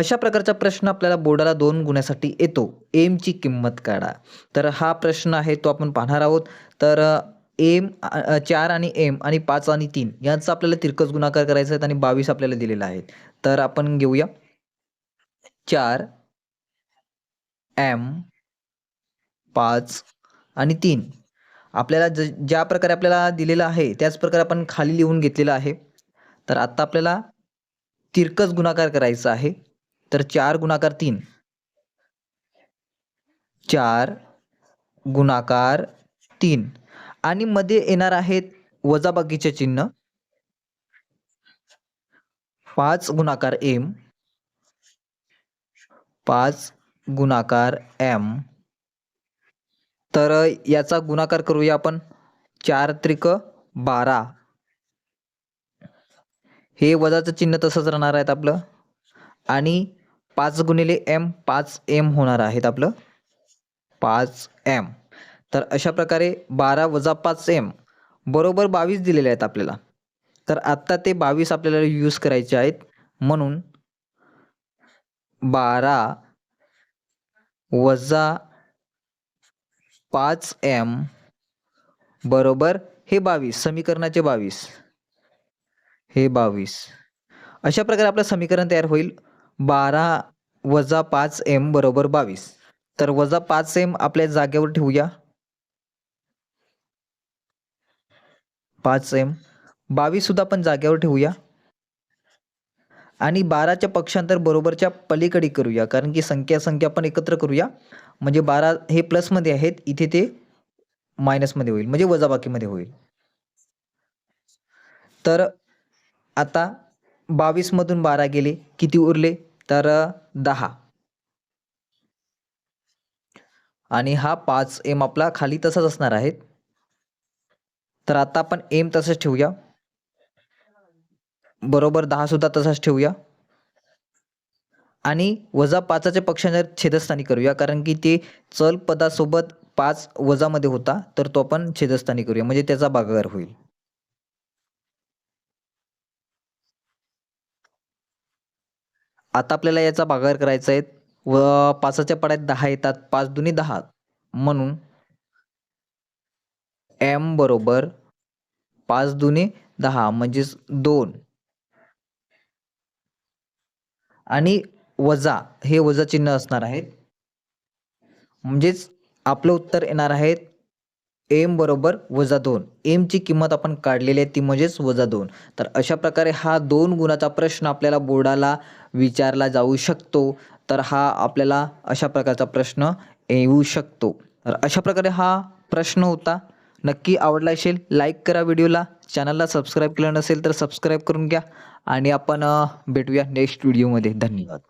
अशा प्रकारचा प्रश्न आपल्याला बोर्डाला दोन गुण्यासाठी येतो. एमची किंमत काढा. तर हा प्रश्न आहे तो आपण पाहणार आहोत. तर एम चार आणि एम आणि पाच आणि तीन यांचा आपल्याला तिरकस गुणाकार करायचा आहे आणि बावीस आपल्याला दिलेला आहे तर आपण घेऊया. चार एम पाच आणि तीन. आपल्याला ज ज्या प्रकारे आपल्याला दिलेलं आहे त्याच प्रकारे आपण खाली लिहून घेतलेलं आहे. तर आत्ता आपल्याला तिरकस गुणाकार करायचा आहे. तर चार गुणाकार तीन. चार गुणाकार तीन. आणि मध्ये येणार आहेत वजाबाकीचे चिन्ह. पाच गुणाकार एम पाच गुणाकार एम तर याचा गुणाकार करूया आपण. चार त्रिक बारा. हे वजाचं चिन्ह तसंच राहणार आहेत आपलं. आणि पाच गुणिले एम पाच एम होणार आहेत आपलं. पाच एम तर अशा प्रकारे बारा वजा पाच एम बरोबर बावीस दिलेले आहेत आपल्याला. तर आत्ता ते बावीस आपल्याला यूज करायचे आहेत. म्हणून बारा वजा पाच एम बरोबर हे बावीस समीकरणाचे बावीस. हे बावीस. अशा प्रकारे आपलं समीकरण तयार होईल. बारा वजा पाच एम बरोबर बावीस. तर वजा पाच एम आपल्या जागेवर ठेवूया. पाच एम. बावीस सुद्धा आपण जागेवर ठेवूया. आणि बाराच्या पक्षांतर बरोबरच्या पलीकडे करूया कारण की संख्या संख्या आपण एकत्र करूया. म्हणजे बारा हे प्लसमध्ये आहेत इथे ते मायनसमध्ये होईल म्हणजे वजाबाकीमध्ये होईल. तर आता बावीसमधून बारा गेले किती उरले? तर दहा. आणि हा पाच एम आपला खाली तसाच असणार आहे तर आता आपण एम तसंच ठेवूया. बरोबर दहा सुद्धा तसाच ठेवूया. आणि वजा पाचाच्या पक्षांतर छेदस्थानी करूया कारण की ते चल पदासोबत पाच वजामध्ये होता तर तो आपण छेदस्थानी करूया म्हणजे त्याचा भागाकार होईल. आता आपल्याला याचा भागाकार करायचा आहे. व पाचाच्या पड्यात दहा येतात. पाच दुनी दहा. म्हणून एम बरोबर पाच दुनी दहा म्हणजेच दोन. आणि वजा हे वजा चिन्ह असणार आहेत. म्हणजेच आपलं उत्तर येणार आहेत एम बरोबर वजा दोन. एमची किंमत आपण काढलेली आहे ती म्हणजेच वजा दोन. तर अशा प्रकारे हा दोन गुणाचा प्रश्न आपल्याला बोर्डाला विचारला जाऊ शकतो. तर हा आपल्याला अशा प्रकारचा प्रश्न येऊ शकतो. तर अशा प्रकारे हा प्रश्न होता. नक्की आवडला असेल लाईक करा व्हिडिओला. चॅनलला सबस्क्राईब केलं नसेल तर सबस्क्राईब करून घ्या. आणि आपण भेटूया नेक्स्ट व्हिडिओमध्ये. धन्यवाद.